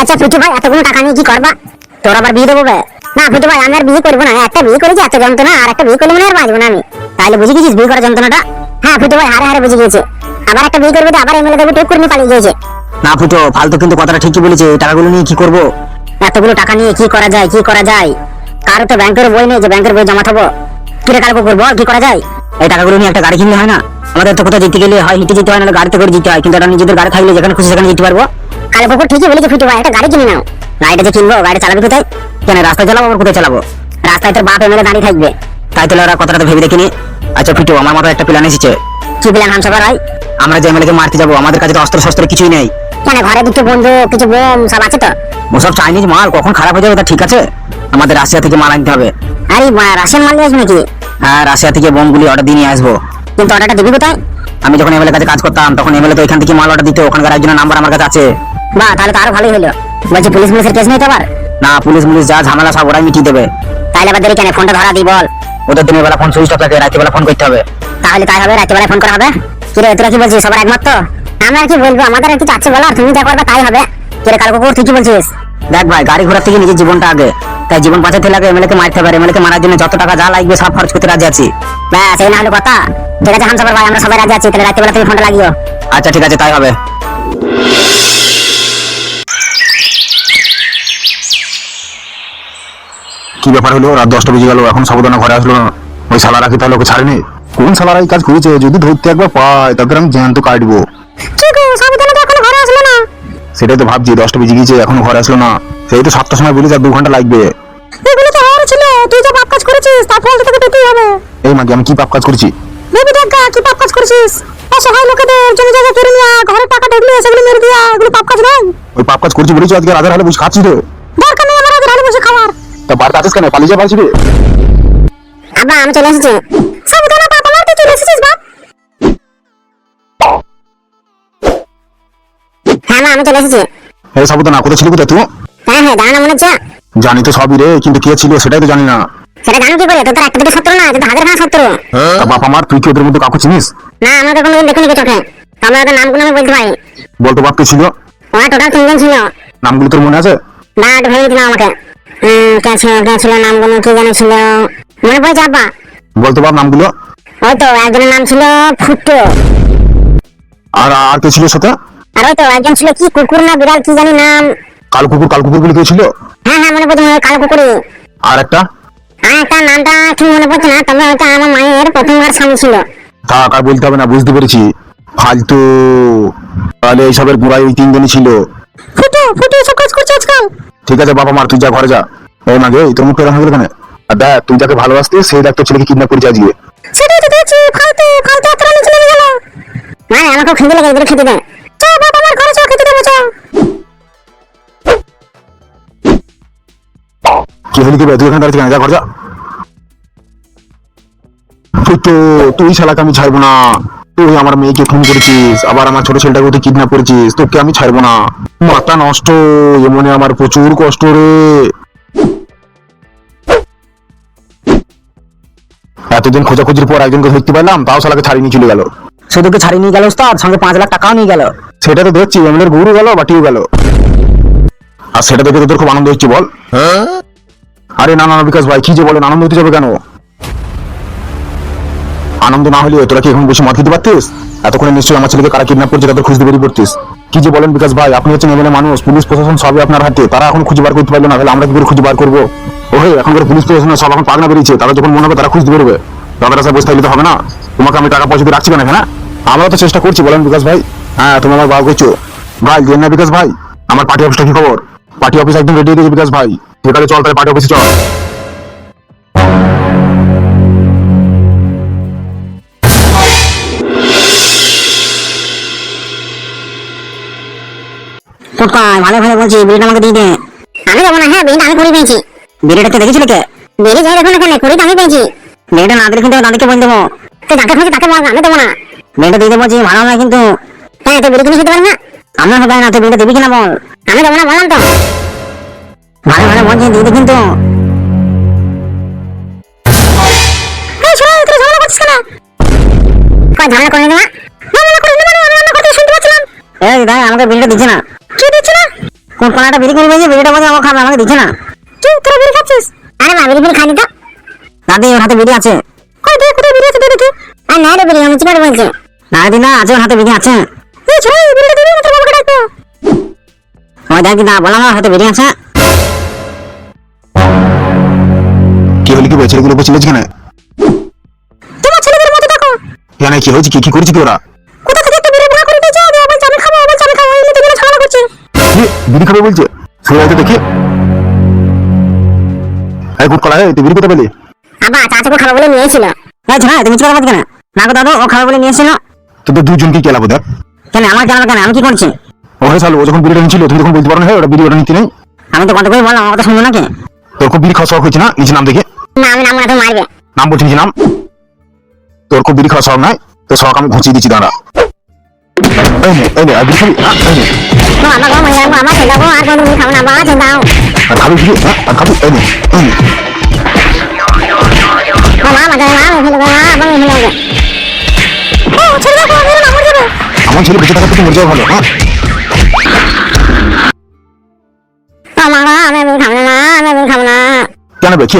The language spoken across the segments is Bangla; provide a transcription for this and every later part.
আচ্ছা ফুটু ভাই এতগুলো টাকা নিয়ে কি করবা? তোর আবার বিয়ে দেবো না ফুটু ভাই আমি আর বিয়ে করব না। একটা বিয়ে করেছি এত যন্ত্রণা আর একটা বিয়ে করলে মনে আর বাঁচবো না আমি। তাহলে বুঝে গেছিস বিয়ে করার যন্ত্রণাটা? হ্যাঁ ফুটু ভাই হারে হারে বুঝে গিয়েছে আবার একটা বিয়ে করবে তো আবার এমএলএ দেবো টুক করে পালিয়ে গিয়েছে। না ফুটো ফালতু কিন্তু কথাটা ঠিকই বলেছে এই টাকাগুলো নিয়ে কি করব? এতগুলো টাকা নিয়ে কি করা যায় কি করা যায়? কারও তো ব্যাংকের বই নেই যে ব্যাংকের বই জমা থাকব কিরে কালকে করব কি করা যায়? এই টাকাগুলো নিয়ে একটা গাড়ি কিনলে হয় না? আমাদের তো কোথাও যেতে গেলে হয় হেঁটে যেতে হয় না গাড়িতে করে যেতে হয় কিন্তু এটা নিজেদের গাড়ি থাকলে যেখানে খুশি সেখানে যেতে পারব। কালে পুকুর ঠিকই বলেছে ফুটু ভাই একটা গাড়ি কিনে নাও। গাড়িটা যে কিনবো গাড়ি চালাবি কোথায়? কেন রাস্তায় চালাবো আবার কোথায় চালাবো? রাস্তায় তোর বাপ এমএলএ দাঁড়িয়ে থাকবে। তাই তো ওরা কথাটা তো ভেবে দেখিনি। আচ্ছা ফিটু আমার মাথায় একটা প্ল্যান এসেছে। কি প্ল্যান হামসাবার ভাই? আমরা যে এমএলএকে মারতে যাব আমাদের কাছে তো অস্ত্র শস্ত্র কিছুই নেই। কেন ঘরে দুটো বন্ধু কিছু বোম সব আছে তো? ওসব চাইনিজ মাল কখন খারাপ হয়ে যাবে তা ঠিক আছে? আমাদের রাশিয়া থেকে মাল আনতে হবে। আরে রাশিয়ান মাল নিয়ে আসবে নাকি? হ্যাঁ রাশিয়া থেকে বোমগুলি অর্ডার দিয়ে নিয়ে আসব। কিন্তু অর্ডারটা দিবি কোথায়? আমি যখন এমএলএ কাছে কাজ করতাম তখন এমএলএ তো এখান থেকে মাল অর্ডার দিত ওখানকার একজনের নাম্বার আমার কাছে আছে। বা তাহলে তো আরও ভালোই হলো। বলছি পুলিশ পুলিশের কেস নেই তো আবার? না পুলিশ মুলিশ যা ঝামেলা সব ওরাই মিটিয়ে দেবে। তাহলে আবার দেরি কেন? ফোনটা ধরা দিই বল। ওদের দিনের বেলা ফোন সুইচ অফ থাকে রাতের বেলা ফোন করতে হবে। তাহলে তাই হবে রাত্রিবেলায় ফোন করা হবে? কিরে তোরা কি বলছিস সবার একমত তো? আমরা কি বলব আমাদের কিছু আছে বলো তুমি যা করবে তাই হবে। কিরে কাল কুকুর কি বলছিস? দেখ ভাই গাড়ি ঘোড়ার থেকে নিজের জীবনটা আগে। তাই জীবন বাঁচাতে লাগে এমএলএ কে মারতে পারে এমএলএ কে মারার জন্য যত টাকা যা লাগবে সব খরচ করতে রাজি আছি। ব্যাস এই না হলো কথা। ঠিক আছে হামসাফার ভাই আমরা সবাই রাজি আছি তাহলে রাত্রিবেলা তুমি ফোনটা লাগিও। আচ্ছা ঠিক আছে তাই হবে। কি ব্যাপার হলো? রাত দশটা বেজে গেল এখন সাবধানে ঘরে আসলো ওই সালারা কি তাহলে ওকে ছাড়েনি? কোন সালারা এই কাজ করেছে? যদি ধরতে একবার পাই তাদের আমি জ্যান্ত কাটবো। কি গো সাবধানে তো এখন ঘরে আসলো না। সেটাই তো ভাবছি দশটা বেজে গিয়েছে এখনও ঘরে আসলো না। সেই তো সাতটার সময় বলি যা দু ঘণ্টা লাগবে। এগুলো তো হওয়ার ছিল তুই যে পাপ কাজ করেছিস তার ফল তোকে পেতেই হবে। এই মাকে আমি কি পাপ কাজ করছি? ভেবে দেখ কি পাপ কাজ করেছিস। অসহায় লোকেদের জমি জায়গা কেড়ে নিয়া ঘরে টাকা ঢুকলে সেগুলো মেরে দিয়া এগুলো পাপ কাজ নয়। ওই পাপ কাজ করছি বলেছি আজকে হালে খাচ্ছি তো। দরকার নেই আমার আগে বসে খাওয়ার। তা বাড়িতে আছিস কেন? পালিয়ে যা পারছি রে আব্বা আমি চলে এসেছি। সাবধানে বাপ আমার তুই চলে এসেছিস বাপ? হ্যাঁ মা আমি চলে এসেছি। এই সাবধান কোথায় ছিল কোথায় তুই? হ্যাঁ হ্যাঁ জানা মনে হচ্ছে? জানি তো সবই রে কিন্তু কে ছিল সেটাই তো জানি না। সেটা জানো কি করে? তোর তো একটা দুটো শত্রু না তুই হাজার খানা শত্রু। তা বাপ আমার তুই কি ওদের মধ্যে কাউকে চিনিস? না আমাকে কোনোদিন দেখিনি কি চোখে। আমরা ওদের নামগুলো আমি বলতে পারি। বলতো বাপ কে ছিল? ওরা টোটাল তিনজন ছিল। নামগুলো তোর মনে আছে? না একটু ভেবে দিলাম আমাকে। কে ছিল কে ছিল নামগুলো কি জানি ছিল। মনে পড়েছে আব্বা বলতো বাপ নামগুলো। ওই তো একজনের নাম ছিল ফুটো। আর আর কে ছিল সাথে? আর ওই তো একজন ছিল কি কুকুর না বিড়াল কি জানি নাম। কাল কুকুর কাল কুকুর বলে কে ছিল? হ্যাঁ হ্যাঁ মনে পড়ছে কালো কুকুরি আর একটা? একটা নামটা ঠিক মনে পড়ছে না তবে ওটা আমার মায়ের প্রথমবার স্বামী ছিল। থাক আর বলতে হবে না বুঝতে পেরেছি। ফালতু। তাহলে এইসবের গোড়ায় ওই তিনজনই ছিল। ফুটো ফুটো সব কাজ করছে আজকাল। ঠিক আছে বাবা মার তুই যা ঘরে যা। এই মাগে তোর মুখটা এরকম হয়ে গেল কেন? আর দেখ তুই যাকে ভালোবাসতিস সেই দেখ তোর ছেলেকে কিডন্যাপ করেছে আজকে। সেটাই তো দেখছি ফালতু ফালতু নিচে নেমে গেল। মানে আমাকে খেতে লেগে এদের খেতে দেয় চল বাবা। তুই এখানে দাঁড়িয়ে যা ঘরে যা। তুই তো তুই শালাকে আমি ছাড়বো না। তুই আমার মেয়েকে খুন করেছিস আবার আমার ছোট ছেলেটাকে তুই কিডন্যাপ করেছিস তোকে আমি ছাড়বো না। মাথা নষ্ট এমনে আমার প্রচুর কষ্ট রে। এতদিন খোঁজাখুঁজির পর একজনকে ধরতে পারলাম তাও শালাকে ছাড়িয়ে নিয়ে চলে গেল। শুধু কি ছাড়িয়ে নিয়ে গেল তার সঙ্গে পাঁচ লাখ টাকাও নিয়ে গেল। সেটা তো দেখছি এমএলএর গরু গেল বাটিও গেল। আর সেটা দেখে তোদের খুব আনন্দ হচ্ছে বল। আরে না না বিকাশ ভাই, কি যে বলেন, আনন্দ হতে যাবে কেন? আনন্দ না হলে তোরা কি এখন বসে মদ খেতে পারতিস? এতক্ষণে নিশ্চয়ই আমার ছেলেকে কারা কিডন্যাপ করছে, তাদের খুঁজতে বেরিয়ে পড়তিস। কি যে বলেন, বিকাশ ভাই, আপনি হচ্ছেন এমএলএ মানুষ, পুলিশ প্রশাসন সবই আপনার হাতে, তারা এখন খুঁজে বার করতে পারল না, তাহলে আমরা কি করে খুঁজে বার করব? ওহে, এখনকার পুলিশ প্রশাসন সব এখন পাগনা বেরিয়েছে, তারা যখন মনে হবে তারা খুঁজতে বেরোবে। দাদার সাথে বসে থাকলে তো হবে না। তোমাকে আমি টাকা পয়সা দিয়ে রাখছি কেন হ্যাঁ আমরা তো চেষ্টা করছি, বলেন বিকাশ ভাই। হ্যাঁ তুমি আমার বাবা করছ। ভাই, দেন না বিকাশ ভাই। আমার পার্টি অফিসটা কি খবর? পার্টি অফিস একদম রেডি হয়ে গেছে বিকাশ ভাই। ঠিক আছে চল তাহলে পার্টি অফিসে চল। ভালো ভালো বলছি বিড়িটা আমাকে দিয়ে দে। আমি যাব না হ্যাঁ বিয়েটা আমি করে পেয়েছি। বিড়িটা তো দেখেছিল কে? বেরিয়ে যাই দেখুন এখানে করে আমি পেয়েছি। বিড়িটা না দিলে কিন্তু দাদিকে বলে দেবো। তুই যাকে খুঁজে তাকে বল আমি দেবো না। বিড়িটা দিয়ে দেবো যে ভালো না কিন্তু। হ্যাঁ তুই বিড়ি কিনে খেতে পারি না? আমরা হবে না তুই বিড়িটা দিবি কিনা বল। আমি দেবো না বললাম তো। ভালো ভালো বলছি দিয়ে দে কিন্তু। এই শোনো তুই ঝামেলা করছিস কেন? কই ঝামেলা করে নেবা ঝামেলা করে নেবা আমি রান্না করতে শুনতে পাচ্ছিলাম। এই দাই আমাকে বিড়িটা দিচ্ছে না। কি দিচ্ছি না? কোন কোনাটা বিড়ি করে বেজে বিড়িটা বলে আমাকে খাবে আমাকে দিচ্ছে না। কি তোরা বিড়ি খাচ্ছিস? আরে বিড়ি খাইনি তো। দাদি ওর হাতে বিড়ি আছে। কই দে কোথায় বিড়ি আছে দেখি। আর না রে বিড়ি আমি চিকার বলছি। না দি না আছে ওর হাতে বিড়ি আছে। এই ছোড়া এই দিবি না তোর বাবাকে ডাকবো ওই দেখ না বললাম ওর হাতে বিড়ি আছে। কি হলি কি ভাই ছেলেগুলো উপর চিল্লাচ্ছে কেন তোমার ছেলেদের মতো দেখো। কেন কি হয়েছে কি? কি করেছে কি ওরা? কোথা থেকে একটা বিড়ি ভাড়া করে দিয়েছে দিয়ে বলছে আমি খাব বলছে আমি খাব এই নিতে গেলে ঝগড়া করছে। কি বিড়ি খাবে বলছে? শুনে হয়তো দেখি। এই গুড কলা তুই বিড়ি কোথায় পেলি? আবার চাচাকে খাব বলে নিয়েছিল। এই ছোড়া তুমি করতে কেন? না গো দাদু ও খাবে বলে নিয়ে এসেছিল তোদের দুজনকে কেলাবো দেখ? কেন আমার জানাবে কেন? আমি কি করছি? ও হয়ে ও যখন বিড়িটা নিচ্ছিল তুমি তখন বলতে পারো না হ্যাঁ ওটা বিড়ি ওটা নিতে নেই। আমি তো কত করে বললাম আমার কথা শুনব নাকি? তোর খুব বিড়ি খাওয়া শখ হয়েছে না? নিচে নাম দেখে। না আমি নাম না তো মারবে। নাম বলছি নিচে নাম? তোর খুব বিড়ি খাওয়া শখ নাই? তোর শখ আমি ঘুচিয়ে দিচ্ছি দাঁড়া। এই নে এই নে আর বিড়ি খাবি হ্যাঁ, এই নে তো আমার গো মহিলা আমার চিন্তা গো আর কোনো খাব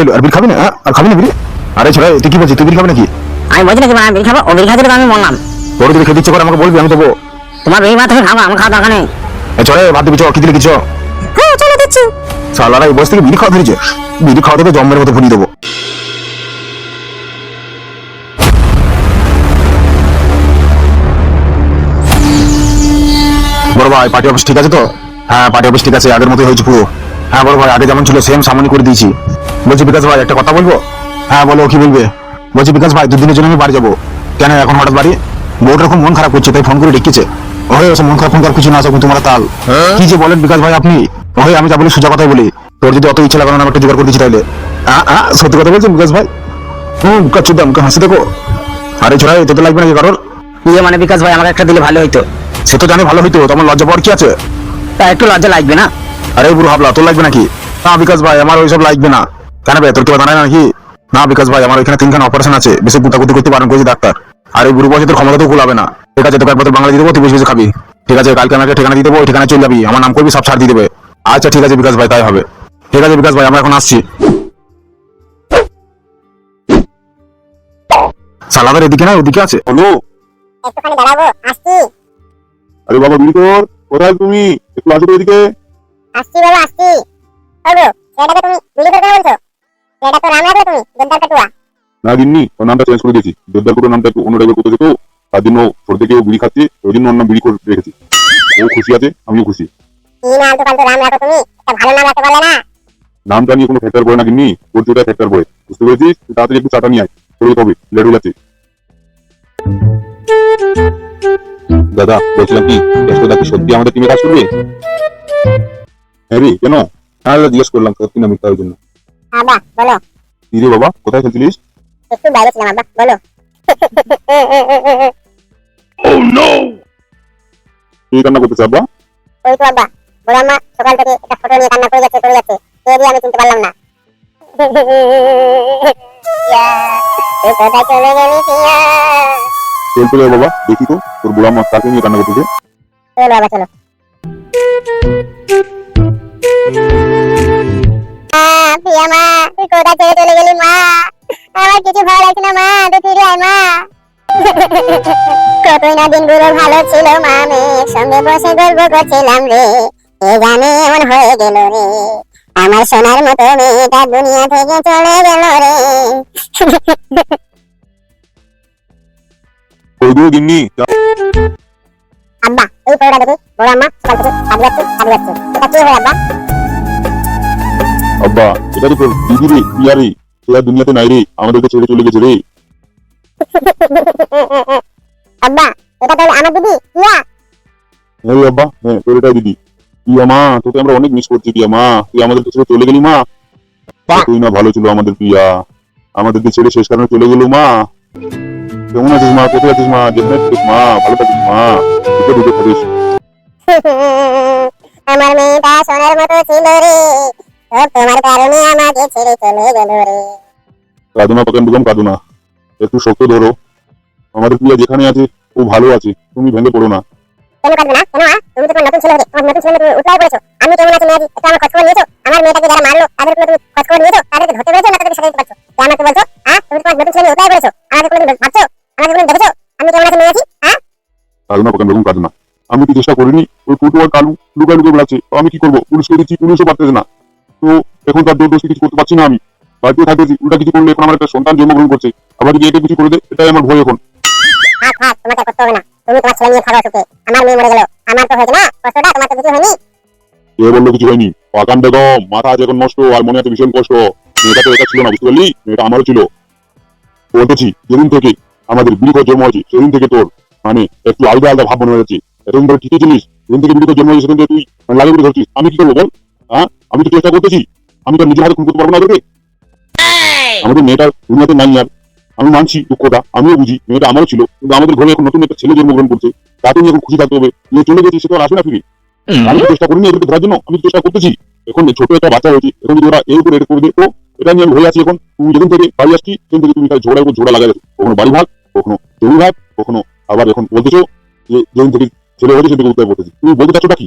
হলো? আর বিড়ি খাবি না? আর খাবি না বিড়ি? আরে ছোড়া তুই কি বলছিস? তুই বিড়ি খাবি নাকি? আমি বলছি নাকি আমি বিড়ি খাব? ও বিড়ি খাতে আমি বললাম। তোর যদি খেতে ইচ্ছে করে আমাকে বলবি আমি দেবো। তোমার খাব আমার খাওয়া দরকার নেই। চলে ভাত দিবি চ কি দিলে কিছু? হ্যাঁ চলে দিচ্ছি। সালারা এই বয়স থেকে বিড়ি খাওয়া ধরেছে। বিড়ি খাওয়া থেকে জম্মের মতো ফুলিয়ে দেবো। বড় ভাই পার্টি অফিস ঠিক আছে তো? হ্যাঁ পার্টি অফিস ঠিক আছে আগের মতোই হয়েছে পুরো। হ্যাঁ বড় ভাই আগে যেমন ছিল সেম সামনে করে দিয়েছি। বলছি বিকাশ ভাই একটা কথা বলব? হ্যাঁ বলো কি বলবে? বলছি বিকাশ ভাই দুদিনের জন্য আমি বাড়ি যাব। কেন এখন হঠাৎ বাড়ি? বউটার খুব মন খারাপ করছে তাই ফোন করে ডেকেছে। ওহে ওসব মন খারাপ ফোন খারাপ কিছু না সব তোমার তাল। কি যে বলেন বিকাশ ভাই আপনি? ওহে আমি যা বলি সোজা কথাই বলি। তোর যদি অত ইচ্ছা লাগানো আমি একটু জোগাড় করে দিচ্ছি আ, সত্যি কথা বলছেন বিকাশ ভাই? হুম চুদাম মুখে হাসি দেখো। আরে ছোড়া তোকে লাগবে নাকি কারোর? ইয়ে মানে বিকাশ ভাই আমাকে একটা দিলে ভালো হইতো। সে তো জানি ভালো হইতো তোমার লজ্জা পাওয়ার কি আছে? তা একটু লজ্জা লাগবে না? আরে বুড়ো হাবলা তোর লাগবে নাকি? না বিকাশ ভাই আমার ওইসব লাগবে না। কেন ভাই তোর কি জানাই নাকি? না বিকাশ ভাই আমার এখানে তিনখানা অপারেশন আছে। বেশি গুটাগুটি করতে পারেন করেছি ডাক্তার। আর এই বুড়ো বয়সে তোর ক্ষমতা তো কুলাবে না। ঠিক আছে তোকে একবার বাংলা দিয়ে দেবো তুই বেশি বেশি খাবি। ঠিক আছে কালকে আমাকে ঠিকানা দিয়ে দেবো ওই ঠিকানা চলে যাবি। আমার নাম করবি সব ছাড় দিয়ে দেবে। আচ্ছা ঠিক আছে বিকাশ ভাই তাই হবে। ঠিক আছে বিকাশ ভাই আমরা এখন আসছি। সালাদের এদিকে না ওদিকে আছে? হলো একটুখানি দাঁড়াবো আসছি। আরে বাবা বিড়ি কর। কোথায় তুমি? একটু আসো এদিকে। আসছি বাবা আসছি। ওগো সেটাকে তুমি বিলি করতে বলছো? সেটা তো নাম রাখলে তুমি না গিন্নি ওর নামটা চেঞ্জ করে দিয়েছি। করে নামটা একটু অন্য টাইপের করতে যেত তার জন্য ছোট থেকে ও বিড়ি খাচ্ছে ওই জন্য ওর নাম বিড়ি করে রেখেছি। ও খুশি আছে আমিও খুশি। কি না আলতু পালতু নাম রাখো তুমি একটা ভালো নাম রাখতে পারলে না। নামটা নিয়ে কোনো ফ্যাক্টর পড়ে না গিন্নি তোর যেটা ফ্যাক্টর পড়ে। বুঝতে পেরেছিস? তাড়াতাড়ি একটু চাটা নিয়ে আয় হবে দাদা বলছিলাম কি সত্যি আমাদের টিমে কাজ করবে? হ্যাঁ রে কেন? হ্যাঁ জিজ্ঞেস করলাম সত্যি না মিথ্যা ওই জন্য? আব্বা বলো কি রে বাবা কোথায় খেলছিলিস একটু বাইরে ছিলাম আব্বা বলো কি কান্না করতেছে আব্বা ওই তো আব্বা বড় আম্মা সকাল থেকে একটা ফটো নিয়ে কান্না করে যাচ্ছে করে যাচ্ছে কে দিয়ে আমি চিনতে পারলাম না ইয়া, তুই কোথায় চলে গেলি টিয়া? চলতে যাবে বাবা দেখি তো তোর বুড়া মা কাকে নিয়ে কান্না করতেছে চলো বাবা চলো মা, প্রিয়া মা তুই কোথায় ছেড়ে চলে গেলি মা? আমার কিছু ভালো লাগছে না মা তুই ফিরে আয় মা। কতই না দিনগুলো ভালো ছিল মা আমি সঙ্গে বসে গল্প করছিলাম রে। এ জানে এমন হয়ে গেল রে। আমার সোনার মতো মেয়েটা দুনিয়া থেকে চলে গেল রে। গিন্নি আব্বা এই পড়া দেখি বড় আম্মা সকাল থেকে যাচ্ছে এটা কি হয় আব্বা? আব্বা এটা তো তোর দিদি রে প্রিয়া রে। দুনিয়াতে নাই রে আমাদেরকে ছেড়ে চলে গেছে রে। আব্বা এটা তাহলে আমার দিদি কিয়া হ্যাঁ রে আব্বা হ্যাঁ তোর এটাই দিদি। প্রিয়া মা তোকে আমরা অনেক মিস করছি প্রিয়া মা। তুই আমাদের ছেড়ে চলে গেলি মা। তুই না ভালো ছিল আমাদের প্রিয়া আমাদেরকে ছেড়ে শেষ কারণে চলে গেল মা। কেমন আছিস মা? কোথায় আছিস মা? যেখানে থাকিস মা? ভালো থাকিস মা? দুটো থাকিস আমার মেয়েটা সোনার মতো ছিল রে। সব তোমার কারণে আমাকে ছেড়ে চলে গেল রে। কাঁদুনা পাকান দুগাম কাঁদুনা একটু শক্ত ধরো। আমাদের প্রিয়া যেখানে আছে ও ভালো আছে। তুমি ভেঙে পড়ো না। কেন কাঁদবে না? কেন তুমি তো নতুন ছেলে তোমার নতুন ছেলে তুমি উতলাই পড়েছো আমি আমি কেমন আছি মেয়েটি? এটা আমার খোঁজ খবর নিয়েছো? আমার মেয়েটাকে যারা মারলো তাদের কোনো তুমি খোঁজ খবর নিয়েছো? তাদেরকে ধরতে পেরেছ না তাদেরকে সাজাতে পারছ? কে আমাকে বলছো হ্যাঁ তুমি তোমার নতুন ছেলে ওটাই বলেছ আমাকে কোনোদিন ভাবছ আমাকে কোনোদিন দেখেছ? আমি কেমন আছি হ্যাঁ না বেগম আমি তো চেষ্টা করিনি ওই কালু লুকায় লুকিয়ে বেড়াচ্ছে। আমি কি করব? পুলিশকে দিচ্ছি পুলিশও পারতেছে না। তো এখন তার দোষ কিছু করতে পারছি না আমি। বাড়িতে থাকতেছি উল্টা কিছু করলে এখন আমার একটা সন্তান জন্মগ্রহণ করছে। আবার যদি এটা কিছু করে দেয় এটাই আমার ভয় এখন। থাক থাক তোমাকে করতে হবে না। তুমি তোমার ছেলে নিয়ে থাকো সুখে আমার মেয়ে মরে গেল আমার তো হয়েছে না কষ্টটা তোমার তো কিছু হয়নি। কে বলল কিছু হয়নি। পাকান বেগম মাথা এখন নষ্ট আর মনে আছে ভীষণ কষ্ট। মেয়েটা তো এটা ছিল না বুঝতে পারলি? মেয়েটা আমারও ছিল। বলতেছি যেদিন থেকে আমাদের বিড়িকর জন্ম হয়েছে সেদিন থেকে তোর মানে একটু আলাদা আলাদা ভাব মনে হয়েছে এতদিন ধরে ঠিকই ছিলিস? যেদিন থেকে বিড়িকর জন্ম হয়েছে সেদিন থেকে তুই মানে লাগে করে ধরছিস। আমি কি করব বল? হ্যাঁ? আমি তো চেষ্টা করতেছি। আমি তো নিজের হাতে খুন করতে পারব না ওদেরকে। আমাদের মেয়েটার দুনিয়াতে নাই আর। আমি মানছি দুঃখটা আমিও বুঝি মেয়েটা আমারও ছিল। কিন্তু আমাদের ঘরে এখন নতুন একটা ছেলে জন্মগ্রহণ করছে। তাকে নিয়ে এখন খুশি থাকতে হবে। যে চলে গেছে সে তো আর আসবে না ফিরে। আমি চেষ্টা করিনি এদেরকে ধরার জন্য। আমি চেষ্টা করতেছি। এখন ছোট একটা বাচ্চা হয়েছে এখন যদি ওরা এই করে এটা করে দেয় এটা নিয়ে আমি হয়ে আছি এখন। তুমি যেদিন থেকে বাড়ি আসছি সেদিন থেকে তুমি ঝোড়ার উপর ঝোড়া লাগাই কখনো বাড়ি ভাগ কখনো জমি ভাগ কখনো আবার এখন বলতেছো যে যেদিন থেকে ছেলে হয়েছে সেদিন থেকে উত্তর বলতেছি তুমি বলতে চাচ্ছোটা কি?